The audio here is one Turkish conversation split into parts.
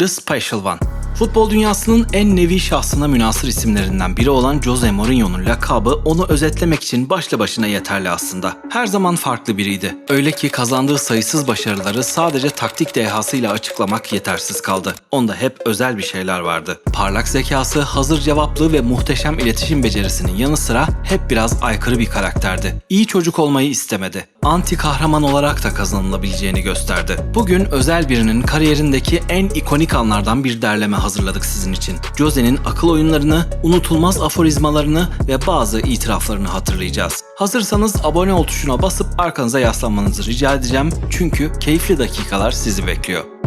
The Special One. Futbol dünyasının en nevi şahsına münasır isimlerinden biri olan Jose Mourinho'nun lakabı onu özetlemek için başlı başına yeterli aslında. Her zaman farklı biriydi. Öyle ki kazandığı sayısız başarıları sadece taktik dehasıyla açıklamak yetersiz kaldı. Onda hep özel bir şeyler vardı. Parlak zekası, hazır cevaplığı ve muhteşem iletişim becerisinin yanı sıra hep biraz aykırı bir karakterdi. İyi çocuk olmayı istemedi. Anti kahraman olarak da kazanılabileceğini gösterdi. Bugün özel birinin kariyerindeki en ikonik anlardan bir derleme hazırladık sizin için. Jose'nin akıl oyunlarını, unutulmaz aforizmalarını ve bazı itiraflarını hatırlayacağız. Hazırsanız abone ol tuşuna basıp arkanıza yaslanmanızı rica edeceğim çünkü keyifli dakikalar sizi bekliyor.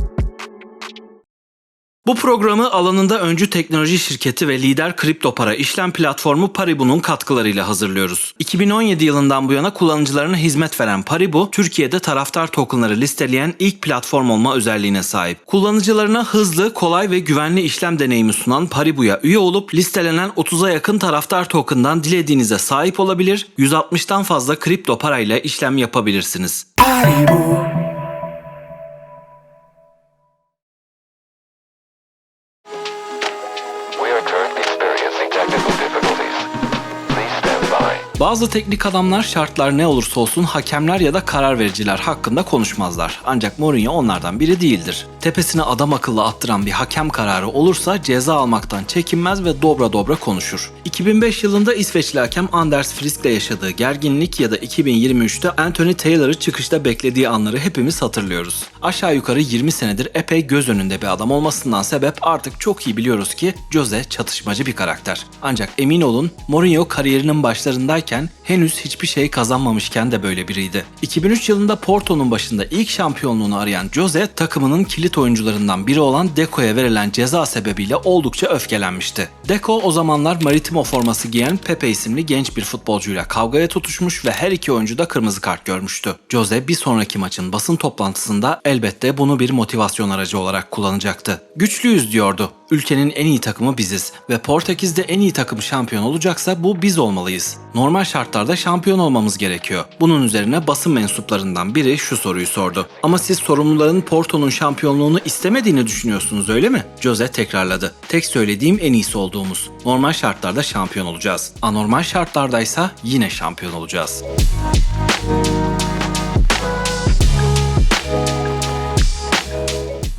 Bu programı alanında öncü teknoloji şirketi ve lider kripto para işlem platformu Paribu'nun katkılarıyla hazırlıyoruz. 2017 yılından bu yana kullanıcılarına hizmet veren Paribu, Türkiye'de taraftar tokenları listeleyen ilk platform olma özelliğine sahip. Kullanıcılarına hızlı, kolay ve güvenli işlem deneyimi sunan Paribu'ya üye olup listelenen 30'a yakın taraftar token'dan dilediğinize sahip olabilir, 160'tan fazla kripto parayla işlem yapabilirsiniz. We Bazı teknik adamlar şartlar ne olursa olsun hakemler ya da karar vericiler hakkında konuşmazlar. Ancak Mourinho onlardan biri değildir. Tepesine adam akıllı attıran bir hakem kararı olursa ceza almaktan çekinmez ve dobra dobra konuşur. 2005 yılında İsveçli hakem Anders Frisk'le yaşadığı gerginlik ya da 2023'te Anthony Taylor'ı çıkışta beklediği anları hepimiz hatırlıyoruz. Aşağı yukarı 20 senedir epey göz önünde bir adam olmasından sebep artık çok iyi biliyoruz ki Jose çatışmacı bir karakter. Ancak emin olun Mourinho kariyerinin başlarındayken henüz hiçbir şey kazanmamışken de böyle biriydi. 2003 yılında Porto'nun başında ilk şampiyonluğunu arayan Jose takımının kilit oyuncularından biri olan Deco'ya verilen ceza sebebiyle oldukça öfkelenmişti. Deco o zamanlar Maritimo forması giyen Pepe isimli genç bir futbolcuyla kavgaya tutuşmuş ve her iki oyuncu da kırmızı kart görmüştü. Jose bir sonraki maçın basın toplantısında elbette bunu bir motivasyon aracı olarak kullanacaktı. Güçlüyüz diyordu. Ülkenin en iyi takımı biziz ve Portekiz'de en iyi takım şampiyon olacaksa bu biz olmalıyız. Normal şartlarda şampiyon olmamız gerekiyor. Bunun üzerine basın mensuplarından biri şu soruyu sordu. Ama siz sorumluların Porto'nun şampiyonluğunu istemediğini düşünüyorsunuz öyle mi? Jose tekrarladı. Tek söylediğim en iyisi olduğumuz. Normal şartlarda şampiyon olacağız. Anormal şartlardaysa yine şampiyon olacağız.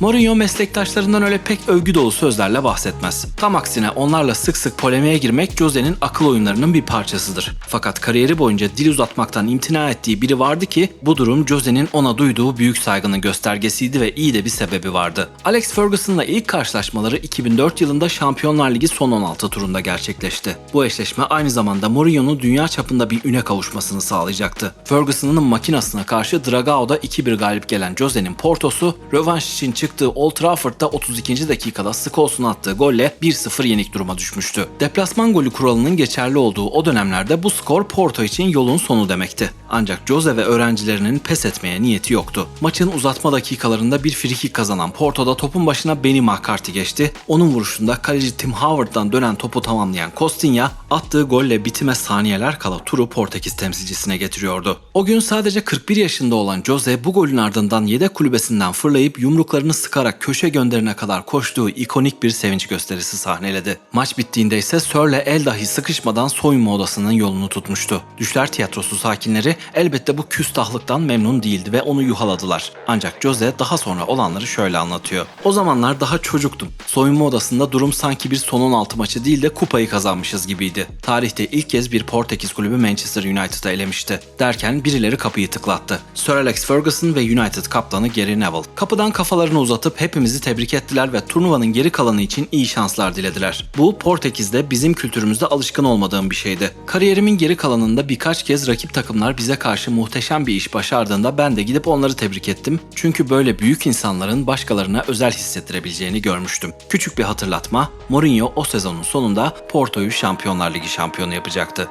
Mourinho meslektaşlarından öyle pek övgü dolu sözlerle bahsetmez. Tam aksine onlarla sık sık polemiğe girmek Jose'nin akıl oyunlarının bir parçasıdır. Fakat kariyeri boyunca dil uzatmaktan imtina ettiği biri vardı ki bu durum Jose'nin ona duyduğu büyük saygının göstergesiydi ve iyi de bir sebebi vardı. Alex Ferguson'la ilk karşılaşmaları 2004 yılında Şampiyonlar Ligi son 16 turunda gerçekleşti. Bu eşleşme aynı zamanda Mourinho'nun dünya çapında bir üne kavuşmasını sağlayacaktı. Ferguson'ın makinasına karşı Dragao'da 2-1 galip gelen Jose'nin Porto'su rövanş için çıktığı Old Trafford'da 32. dakikada Scholes'un attığı golle 1-0 yenik duruma düşmüştü. Deplasman golü kuralının geçerli olduğu o dönemlerde bu skor Porto için yolun sonu demekti. Ancak Jose ve öğrencilerinin pes etmeye niyeti yoktu. Maçın uzatma dakikalarında bir frikik kazanan Porto'da topun başına Benny McCarthy geçti. Onun vuruşunda kaleci Tim Howard'dan dönen topu tamamlayan Costinha attığı golle bitime saniyeler kala turu Portekiz temsilcisine getiriyordu. O gün sadece 41 yaşında olan Jose bu golün ardından yedek kulübesinden fırlayıp yumruklarını sıkarak köşe gönderine kadar koştuğu ikonik bir sevinç gösterisi sahneledi. Maç bittiğinde ise Sör'le el dahi sıkışmadan soyunma odasının yolunu tutmuştu. Düşler tiyatrosu sakinleri elbette bu küstahlıktan memnun değildi ve onu yuhaladılar. Ancak Jose daha sonra olanları şöyle anlatıyor. O zamanlar daha çocuktum. Soyunma odasında durum sanki bir son 16 maçı değil de kupayı kazanmışız gibiydi. Tarihte ilk kez bir Portekiz kulübü Manchester United'ı elemişti. Derken birileri kapıyı tıklattı. Sir Alex Ferguson ve United kaptanı Gary Neville. Kapıdan kafalarını uzatıp hepimizi tebrik ettiler ve turnuvanın geri kalanı için iyi şanslar dilediler. Bu Portekiz'de bizim kültürümüzde alışkın olmadığım bir şeydi. Kariyerimin geri kalanında birkaç kez rakip takımlar bize karşı muhteşem bir iş başardığında ben de gidip onları tebrik ettim. Çünkü böyle büyük insanların başkalarına özel hissettirebileceğini görmüştüm. Küçük bir hatırlatma, Mourinho o sezonun sonunda Porto'yu Şampiyonlar Ligi şampiyonu yapacaktı.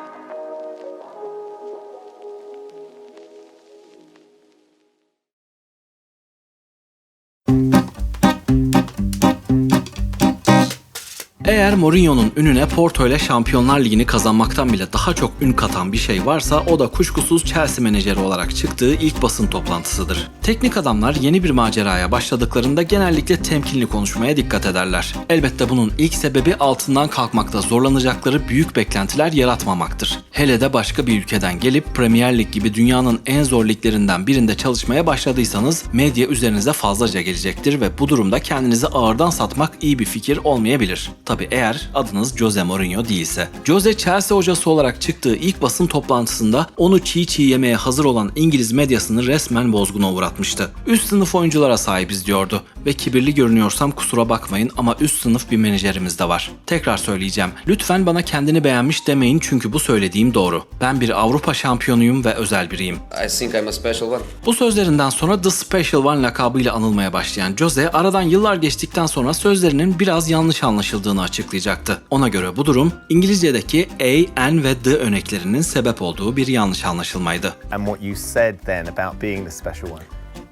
Eğer Mourinho'nun ününe Porto ile Şampiyonlar Ligi'ni kazanmaktan bile daha çok ün katan bir şey varsa o da kuşkusuz Chelsea menajeri olarak çıktığı ilk basın toplantısıdır. Teknik adamlar yeni bir maceraya başladıklarında genellikle temkinli konuşmaya dikkat ederler. Elbette bunun ilk sebebi altından kalkmakta zorlanacakları büyük beklentiler yaratmamaktır. Hele de başka bir ülkeden gelip Premier Lig gibi dünyanın en zor liglerinden birinde çalışmaya başladıysanız medya üzerinize fazlaca gelecektir ve bu durumda kendinizi ağırdan satmak iyi bir fikir olmayabilir. Tabi eğer adınız Jose Mourinho değilse. Jose Chelsea hocası olarak çıktığı ilk basın toplantısında onu çiğ çiğ yemeye hazır olan İngiliz medyasını resmen bozguna uğratmıştı. Üst sınıf oyunculara sahibiz diyordu ve kibirli görünüyorsam kusura bakmayın ama üst sınıf bir menajerimiz de var. Tekrar söyleyeceğim. Lütfen bana kendini beğenmiş demeyin çünkü bu söylediğim doğru. Ben bir Avrupa şampiyonuyum ve özel biriyim. I think I'm a special one. Bu sözlerinden sonra The Special One lakabıyla anılmaya başlayan Jose aradan yıllar geçtikten sonra sözlerinin biraz yanlış anlaşıldığını açıklayacaktı. Ona göre bu durum İngilizce'deki A, N ve D örneklerinin sebep olduğu bir yanlış anlaşılmaydı. and what you said then about being the special one.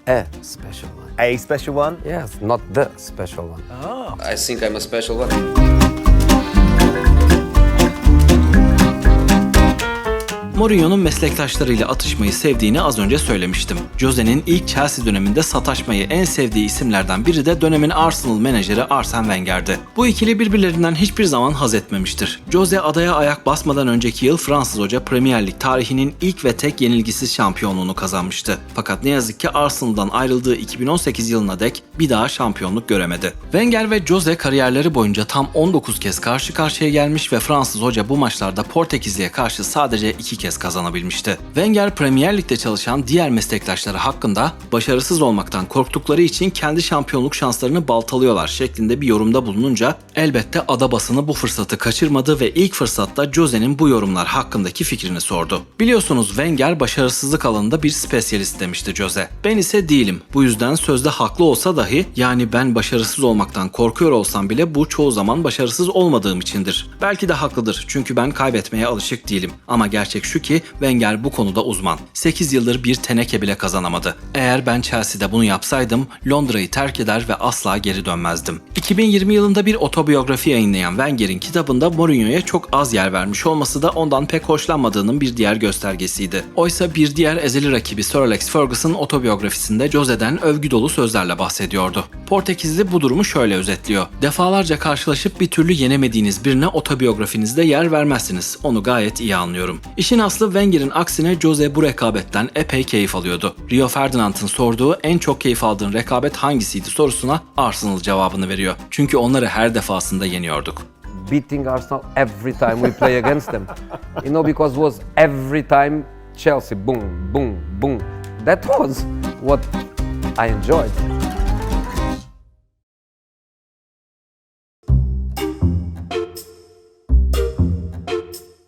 A special one. A special one? Yes, not the special one. I think I'm a special one. Mourinho'nun meslektaşlarıyla atışmayı sevdiğini az önce söylemiştim. Jose'nin ilk Chelsea döneminde sataşmayı en sevdiği isimlerden biri de dönemin Arsenal menajeri Arsene Wenger'di. Bu ikili birbirlerinden hiçbir zaman haz etmemiştir. Jose adaya ayak basmadan önceki yıl Fransız hoca Premier Lig tarihinin ilk ve tek yenilgisiz şampiyonluğunu kazanmıştı. Fakat ne yazık ki Arsenal'dan ayrıldığı 2018 yılına dek bir daha şampiyonluk göremedi. Wenger ve Jose kariyerleri boyunca tam 19 kez karşı karşıya gelmiş ve Fransız hoca bu maçlarda Portekizli'ye karşı sadece 2 kez kazanabilmişti. Wenger Premier Lig'de çalışan diğer meslektaşları hakkında başarısız olmaktan korktukları için kendi şampiyonluk şanslarını baltalıyorlar şeklinde bir yorumda bulununca elbette ada basını bu fırsatı kaçırmadı ve ilk fırsatta Jose'nin bu yorumlar hakkındaki fikrini sordu. Biliyorsunuz Wenger başarısızlık alanında bir spesyalist demişti Jose. Ben ise değilim. Bu yüzden sözde haklı olsa dahi yani ben başarısız olmaktan korkuyor olsam bile bu çoğu zaman başarısız olmadığım içindir. Belki de haklıdır çünkü ben kaybetmeye alışık değilim. Ama gerçek şu ki Wenger bu konuda uzman. 8 yıldır bir teneke bile kazanamadı. Eğer ben Chelsea'de bunu yapsaydım Londra'yı terk eder ve asla geri dönmezdim. 2020 yılında bir otobiyografi yayınlayan Wenger'in kitabında Mourinho'ya çok az yer vermiş olması da ondan pek hoşlanmadığının bir diğer göstergesiydi. Oysa bir diğer ezeli rakibi Sir Alex Ferguson otobiyografisinde Jose'den övgü dolu sözlerle bahsediyordu. Portekizli bu durumu şöyle özetliyor. Defalarca karşılaşıp bir türlü yenemediğiniz birine otobiyografinizde yer vermezsiniz. Onu gayet iyi anlıyorum. İşin aslı Wenger'in aksine Jose bu rekabetten epey keyif alıyordu. Rio Ferdinand'ın sorduğu en çok keyif aldığın rekabet hangisiydi sorusuna Arsenal cevabını veriyor. Çünkü onları her defasında yeniyorduk. Beating Arsenal every time we play against them. You know, because was every time Chelsea, boom, boom, boom. That was what I enjoyed.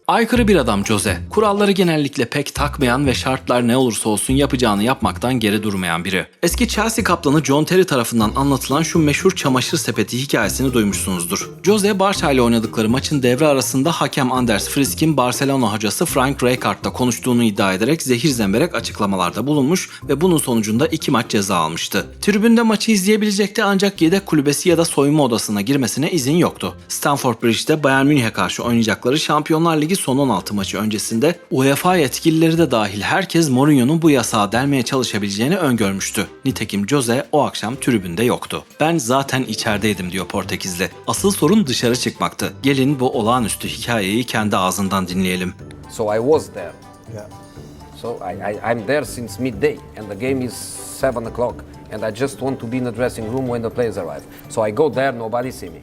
Aykırı bir adam Jose. Kuralları genellikle pek takmayan ve şartlar ne olursa olsun yapacağını yapmaktan geri durmayan biri. Eski Chelsea kaplanı John Terry tarafından anlatılan şu meşhur çamaşır sepeti hikayesini duymuşsunuzdur. Jose Barça ile oynadıkları maçın devre arasında hakem Anders Frisk'in Barcelona hocası Frank Rijkaard'la konuştuğunu iddia ederek zehir zemberek açıklamalarda bulunmuş ve bunun sonucunda iki maç ceza almıştı. Tribünde maçı izleyebilecekti ancak yedek kulübesi ya da soyunma odasına girmesine izin yoktu. Stamford Bridge'de Bayern Münih'e karşı oynayacakları Şampiyonlar Ligi son 16 maçı öncesinde UEFA yetkilileri de dahil herkes Mourinho'nun bu yasağı delmeye çalışabileceğini öngörmüştü. Nitekim Jose o akşam tribünde yoktu. Ben zaten içerideydim diyor Portekizli. Asıl sorun dışarı çıkmaktı. Gelin bu olağanüstü hikayeyi kendi ağzından dinleyelim. So I was there. So I, I, I'm there since midday, and the game is 7 o'clock, and I just want to be in the dressing room when the players arrive. So I go there, nobody see me.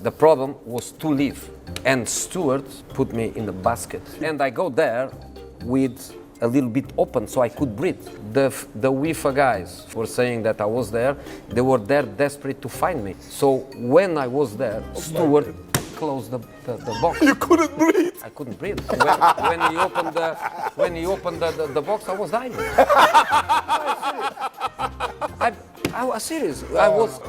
The problem was to leave, and Stuart put me in the basket. And I go there with a little bit open so I could breathe. The, the UEFA guys were saying that I was there. They were there desperate to find me. So when I was there, oh Stuart closed the, the, the box. You couldn't breathe. I couldn't breathe. When, when he opened the when he opened the, the, the box, I was dying. I, I was serious. I was.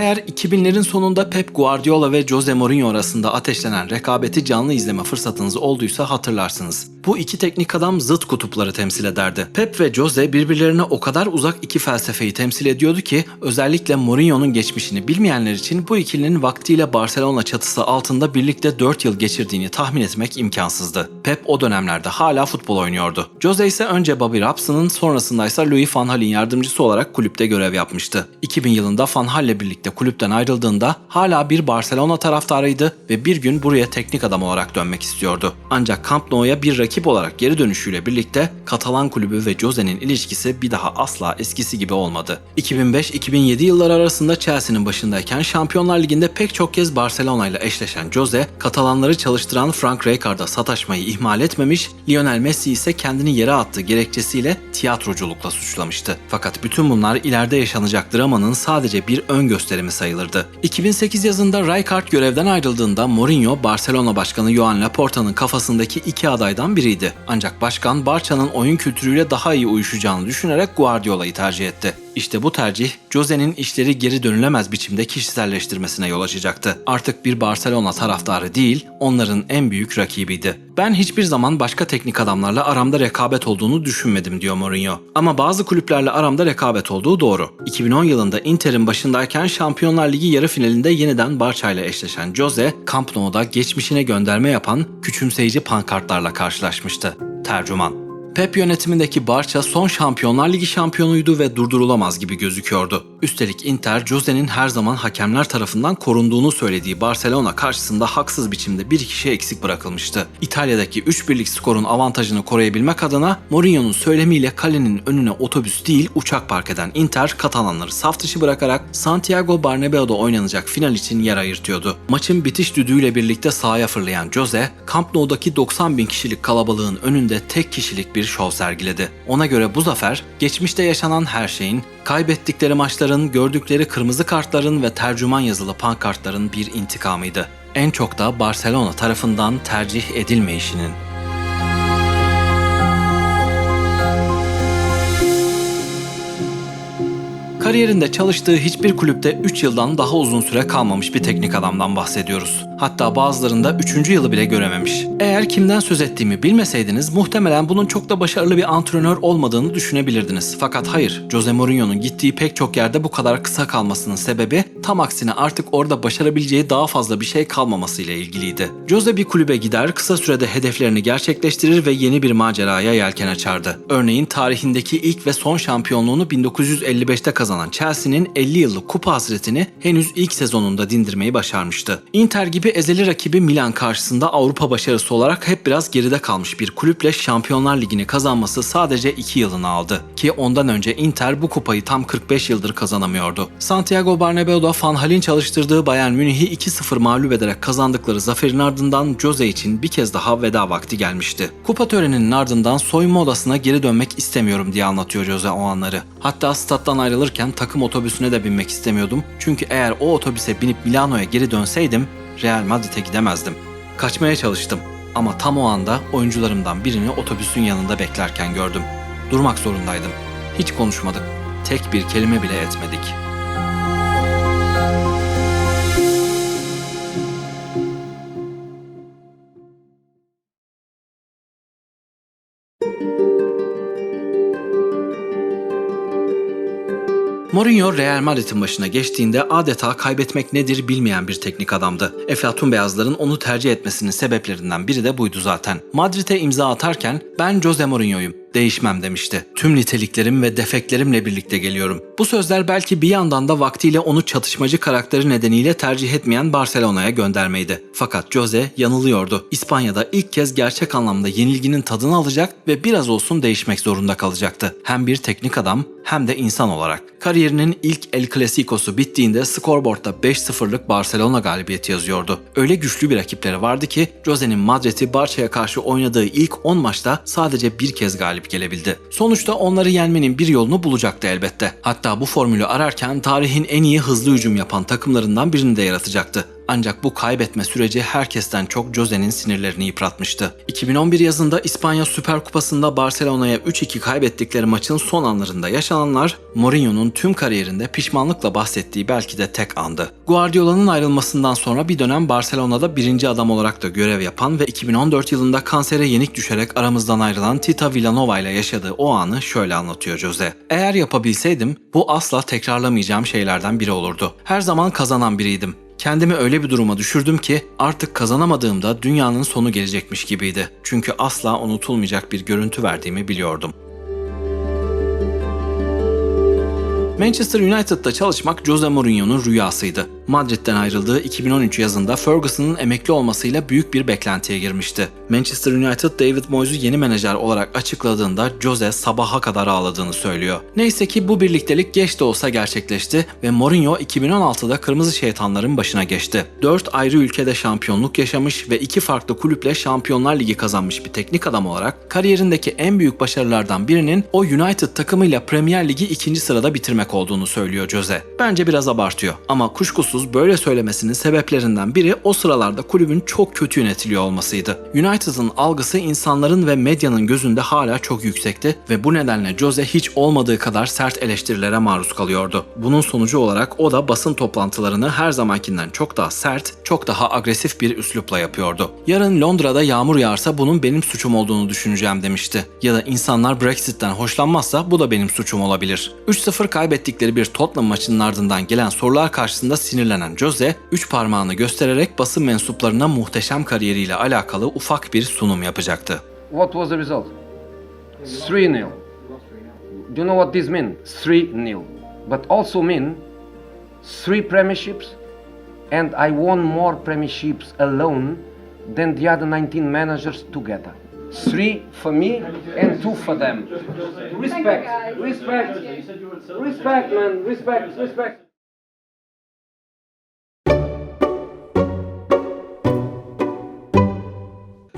Eğer 2000'lerin sonunda Pep Guardiola ve Jose Mourinho arasında ateşlenen rekabeti canlı izleme fırsatınız olduysa hatırlarsınız. Bu iki teknik adam zıt kutupları temsil ederdi. Pep ve Jose birbirlerine o kadar uzak iki felsefeyi temsil ediyordu ki özellikle Mourinho'nun geçmişini bilmeyenler için bu ikilinin vaktiyle Barcelona çatısı altında birlikte 4 yıl geçirdiğini tahmin etmek imkansızdı. Pep o dönemlerde hala futbol oynuyordu. Jose ise önce Bobby Robson'ın sonrasında ise Louis van Gaal'in yardımcısı olarak kulüpte görev yapmıştı. 2000 yılında Van Gaal'le birlikte kulüpten ayrıldığında hala bir Barcelona taraftarıydı ve bir gün buraya teknik adam olarak dönmek istiyordu. Ancak Camp Nou'ya bir rakip olarak geri dönüşüyle birlikte Katalan kulübü ve Jose'nin ilişkisi bir daha asla eskisi gibi olmadı. 2005-2007 yılları arasında Chelsea'nin başındayken Şampiyonlar Ligi'nde pek çok kez Barcelona ile eşleşen Jose, Katalanları çalıştıran Frank Rijkaard'a sataşmayı ihmal etmemiş, Lionel Messi ise kendini yere attığı gerekçesiyle tiyatroculukla suçlamıştı. Fakat bütün bunlar ileride yaşanacak dramanın sadece bir ön gösterimi sayılırdı. 2008 yazında Rijkaard görevden ayrıldığında Mourinho, Barcelona Başkanı Joan Laporta'nın kafasındaki iki adaydan biriydi. Ancak başkan Barça'nın oyun kültürüyle daha iyi uyuşacağını düşünerek Guardiola'yı tercih etti. İşte bu tercih Jose'nin işleri geri dönülemez biçimde kişiselleştirmesine yol açacaktı. Artık bir Barcelona taraftarı değil, onların en büyük rakibiydi. Ben hiçbir zaman başka teknik adamlarla aramda rekabet olduğunu düşünmedim diyor Mourinho. Ama bazı kulüplerle aramda rekabet olduğu doğru. 2010 yılında Inter'in başındayken Şampiyonlar Ligi yarı finalinde yeniden Barça ile eşleşen Jose, Camp Nou'da geçmişine gönderme yapan küçümseyici pankartlarla karşılaşmıştı. Tercüman Pep yönetimindeki Barça son Şampiyonlar Ligi şampiyonuydu ve durdurulamaz gibi gözüküyordu. Üstelik Inter, Jose'nin her zaman hakemler tarafından korunduğunu söylediği Barcelona karşısında haksız biçimde bir kişi eksik bırakılmıştı. İtalya'daki 3 birlik skorun avantajını koruyabilmek adına Mourinho'nun söylemiyle kalenin önüne otobüs değil uçak park eden Inter, Katalanları saf dışı bırakarak Santiago Bernabéu'da oynanacak final için yer ayırtıyordu. Maçın bitiş düdüğüyle birlikte sahaya fırlayan Jose, Camp Nou'daki 90 bin kişilik kalabalığın önünde tek kişilik bir şov sergiledi. Ona göre bu zafer, geçmişte yaşanan her şeyin, kaybettikleri maçların, gördükleri kırmızı kartların ve tercüman yazılı pankartların bir intikamıydı. En çok da Barcelona tarafından tercih edilmeyişinin. Kariyerinde çalıştığı hiçbir kulüpte 3 yıldan daha uzun süre kalmamış bir teknik adamdan bahsediyoruz. Hatta bazılarında 3. yılı bile görememiş. Eğer kimden söz ettiğimi bilmeseydiniz muhtemelen bunun çok da başarılı bir antrenör olmadığını düşünebilirdiniz. Fakat hayır, Jose Mourinho'nun gittiği pek çok yerde bu kadar kısa kalmasının sebebi tam aksine artık orada başarabileceği daha fazla bir şey kalmamasıyla ilgiliydi. Jose bir kulübe gider, kısa sürede hedeflerini gerçekleştirir ve yeni bir maceraya yelken açardı. Örneğin tarihindeki ilk ve son şampiyonluğunu 1955'te kazanan Chelsea'nin 50 yıllık kupa hasretini henüz ilk sezonunda dindirmeyi başarmıştı. Inter gibi ezeli rakibi Milan karşısında Avrupa başarısı olarak hep biraz geride kalmış bir kulüple Şampiyonlar Ligi'ni kazanması sadece 2 yılını aldı. Ki ondan önce Inter bu kupayı tam 45 yıldır kazanamıyordu. Santiago Bernabéu'da Van Hal'in çalıştırdığı Bayern Münih'i 2-0 mağlup ederek kazandıkları zaferin ardından Jose için bir kez daha veda vakti gelmişti. Kupa töreninin ardından soyunma odasına geri dönmek istemiyorum diye anlatıyor Jose o anları. Hatta stat'tan ayrılırken takım otobüsüne de binmek istemiyordum. Çünkü eğer o otobüse binip Milano'ya geri dönseydim Real Madrid'e gidemezdim. Kaçmaya çalıştım ama tam o anda oyuncularımdan birini otobüsün yanında beklerken gördüm. Durmak zorundaydım. Hiç konuşmadık. Tek bir kelime bile etmedik. Mourinho Real Madrid'in başına geçtiğinde adeta kaybetmek nedir bilmeyen bir teknik adamdı. Eflatun Beyazların onu tercih etmesinin sebeplerinden biri de buydu zaten. Madrid'e imza atarken ben Jose Mourinho'yum değişmem demişti. Tüm niteliklerim ve defeklerimle birlikte geliyorum. Bu sözler belki bir yandan da vaktiyle onu çatışmacı karakteri nedeniyle tercih etmeyen Barcelona'ya göndermeydi. Fakat Jose yanılıyordu. İspanya'da ilk kez gerçek anlamda yenilginin tadını alacak ve biraz olsun değişmek zorunda kalacaktı. Hem bir teknik adam hem de insan olarak. Kariyerinin ilk El Clasico'su bittiğinde skorboardta 5-0'lık Barcelona galibiyeti yazıyordu. Öyle güçlü bir rakipleri vardı ki Jose'nin Madrid'i Barça'ya karşı oynadığı ilk 10 maçta sadece bir kez galip gelebildi. Sonuçta onları yenmenin bir yolunu bulacaktı elbette. Hatta bu formülü ararken tarihin en iyi hızlı hücum yapan takımlarından birini de yaratacaktı. Ancak bu kaybetme süreci herkesten çok Jose'nin sinirlerini yıpratmıştı. 2011 yazında İspanya Süper Kupası'nda Barcelona'ya 3-2 kaybettikleri maçın son anlarında yaşananlar Mourinho'nun tüm kariyerinde pişmanlıkla bahsettiği belki de tek andı. Guardiola'nın ayrılmasından sonra bir dönem Barcelona'da birinci adam olarak da görev yapan ve 2014 yılında kansere yenik düşerek aramızdan ayrılan Tita Villanova ile yaşadığı o anı şöyle anlatıyor Jose. Eğer yapabilseydim bu asla tekrarlamayacağım şeylerden biri olurdu. Her zaman kazanan biriydim. Kendimi öyle bir duruma düşürdüm ki artık kazanamadığımda dünyanın sonu gelecekmiş gibiydi. Çünkü asla unutulmayacak bir görüntü verdiğimi biliyordum. Manchester United'da çalışmak Jose Mourinho'nun rüyasıydı. Madrid'den ayrıldığı 2013 yazında Ferguson'ın emekli olmasıyla büyük bir beklentiye girmişti. Manchester United David Moyes'u yeni menajer olarak açıkladığında Jose sabaha kadar ağladığını söylüyor. Neyse ki bu birliktelik geç de olsa gerçekleşti ve Mourinho 2016'da Kırmızı Şeytanların başına geçti. 4 ayrı ülkede şampiyonluk yaşamış ve iki farklı kulüple Şampiyonlar Ligi kazanmış bir teknik adam olarak kariyerindeki en büyük başarılardan birinin o United takımıyla Premier Ligi ikinci sırada bitirmek olduğunu söylüyor Jose. Bence biraz abartıyor ama kuşkusuz böyle söylemesinin sebeplerinden biri o sıralarda kulübün çok kötü yönetiliyor olmasıydı. United'ın algısı insanların ve medyanın gözünde hala çok yüksekti ve bu nedenle Jose hiç olmadığı kadar sert eleştirilere maruz kalıyordu. Bunun sonucu olarak o da basın toplantılarını her zamankinden çok daha sert, çok daha agresif bir üslupla yapıyordu. Yarın Londra'da yağmur yağarsa bunun benim suçum olduğunu düşüneceğim demişti. Ya da insanlar Brexit'ten hoşlanmazsa bu da benim suçum olabilir. 3-0 kaybettikleri bir Tottenham maçının ardından gelen sorular karşısında sinirlenen Jose, üç parmağını göstererek basın mensuplarına muhteşem kariyeriyle alakalı ufak bir sunum yapacaktı. What was the result? 3-0. Do you know what this means? 3-0. But also mean three premierships and I won more premierships alone than the other 19 managers together. Three for me and two for them. Respect, respect, respect, man, respect, respect.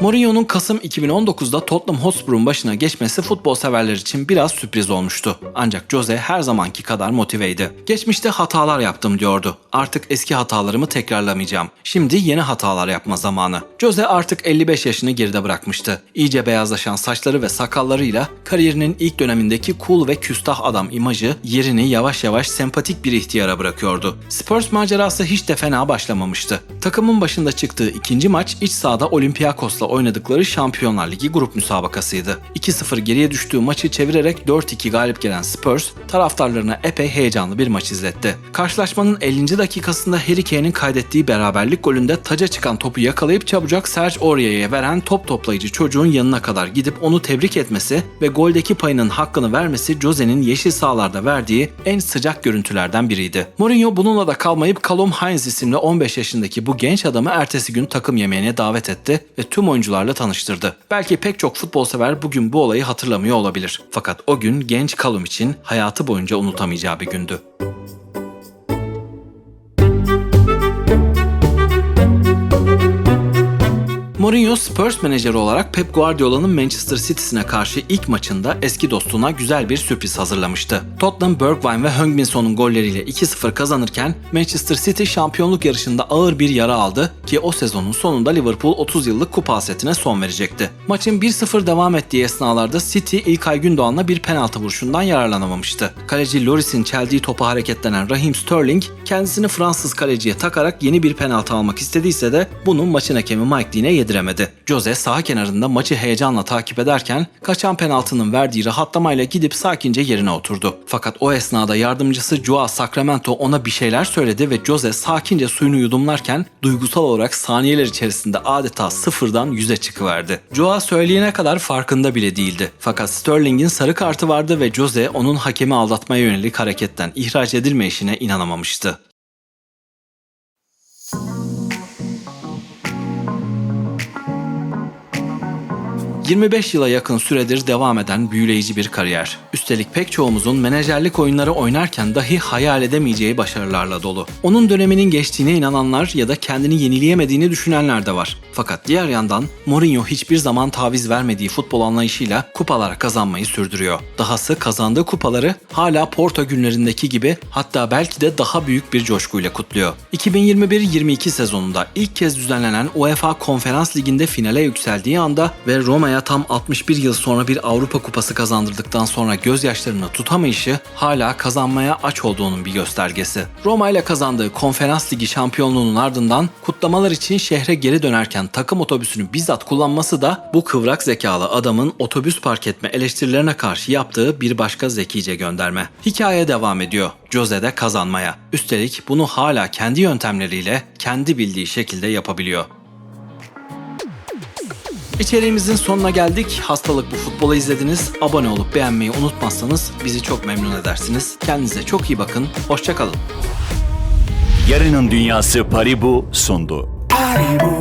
Mourinho'nun Kasım 2019'da Tottenham Hotspur'un başına geçmesi futbol severler için biraz sürpriz olmuştu. Ancak Jose her zamanki kadar motiveydi. Geçmişte hatalar yaptım diyordu. Artık eski hatalarımı tekrarlamayacağım. Şimdi yeni hatalar yapma zamanı. Jose artık 55 yaşını geride bırakmıştı. İyice beyazlaşan saçları ve sakallarıyla kariyerinin ilk dönemindeki cool ve küstah adam imajı yerini yavaş yavaş sempatik bir ihtiyara bırakıyordu. Spurs macerası hiç de fena başlamamıştı. Takımın başında çıktığı ikinci maç iç sahada Olympiakos'la oynadıkları Şampiyonlar Ligi grup müsabakasıydı. 2-0 geriye düştüğü maçı çevirerek 4-2 galip gelen Spurs taraftarlarına epey heyecanlı bir maç izletti. Karşılaşmanın 50. dakikasında Harry Kane'in kaydettiği beraberlik golünde taca çıkan topu yakalayıp çabucak Serge Aurier'e veren top toplayıcı çocuğun yanına kadar gidip onu tebrik etmesi ve goldeki payının hakkını vermesi Jose'nin yeşil sahalarda verdiği en sıcak görüntülerden biriydi. Mourinho bununla da kalmayıp Callum Hines isimli 15 yaşındaki bu genç adamı ertesi gün takım yemeğine davet etti ve tüm oyuncularla tanıştırdı. Belki pek çok futbol sever bugün bu olayı hatırlamıyor olabilir. Fakat o gün genç Callum için hayatı boyunca unutamayacağı bir gündü. Mourinho Spurs menajeri olarak Pep Guardiola'nın Manchester City'sine karşı ilk maçında eski dostuna güzel bir sürpriz hazırlamıştı. Tottenham Bergwijn ve Heung-Min golleriyle 2-0 kazanırken Manchester City şampiyonluk yarışında ağır bir yara aldı ki o sezonun sonunda Liverpool 30 yıllık kupa hasretine son verecekti. Maçın 1-0 devam ettiği esnalarda City İlkay Gündoğan'la bir penaltı vuruşundan yararlanamamıştı. Kaleci Loris'in çeldiği topa hareketlenen Raheem Sterling kendisini Fransız kaleciye takarak yeni bir penaltı almak istediyse de bunu maçın hakemi Mike Dean'e yediremedi. Jose sağ kenarında maçı heyecanla takip ederken kaçan penaltının verdiği rahatlamayla gidip sakince yerine oturdu. Fakat o esnada yardımcısı Joao Sacramento ona bir şeyler söyledi ve Jose sakince suyunu yudumlarken duygusal olarak saniyeler içerisinde adeta sıfırdan yüze çıkıverdi. Joao söyleyene kadar farkında bile değildi. Fakat Sterling'in sarı kartı vardı ve Jose onun hakemi aldatmaya yönelik hareketten ihraç edilme işine inanamamıştı. 25 yıla yakın süredir devam eden büyüleyici bir kariyer. Üstelik pek çoğumuzun menajerlik oyunları oynarken dahi hayal edemeyeceği başarılarla dolu. Onun döneminin geçtiğine inananlar ya da kendini yenileyemediğini düşünenler de var. Fakat diğer yandan Mourinho hiçbir zaman taviz vermediği futbol anlayışıyla kupalar kazanmayı sürdürüyor. Dahası kazandığı kupaları hala Porto günlerindeki gibi hatta belki de daha büyük bir coşkuyla kutluyor. 2021-22 sezonunda ilk kez düzenlenen UEFA Konferans Ligi'nde finale yükseldiği anda ve Roma'ya tam 61 yıl sonra bir Avrupa Kupası kazandırdıktan sonra gözyaşlarını tutamayışı hala kazanmaya aç olduğunun bir göstergesi. Roma ile kazandığı Konferans Ligi şampiyonluğunun ardından kutlamalar için şehre geri dönerken takım otobüsünü bizzat kullanması da bu kıvrak zekalı adamın otobüs park etme eleştirilerine karşı yaptığı bir başka zekice gönderme. Hikaye devam ediyor. Jose de kazanmaya. Üstelik bunu hala kendi yöntemleriyle, kendi bildiği şekilde yapabiliyor. İçeriğimizin sonuna geldik. Hastalık bu futbola izlediniz. Abone olup beğenmeyi unutmazsanız bizi çok memnun edersiniz. Kendinize çok iyi bakın. Hoşçakalın. Yarının Dünyası Paribu sundu. Paribu,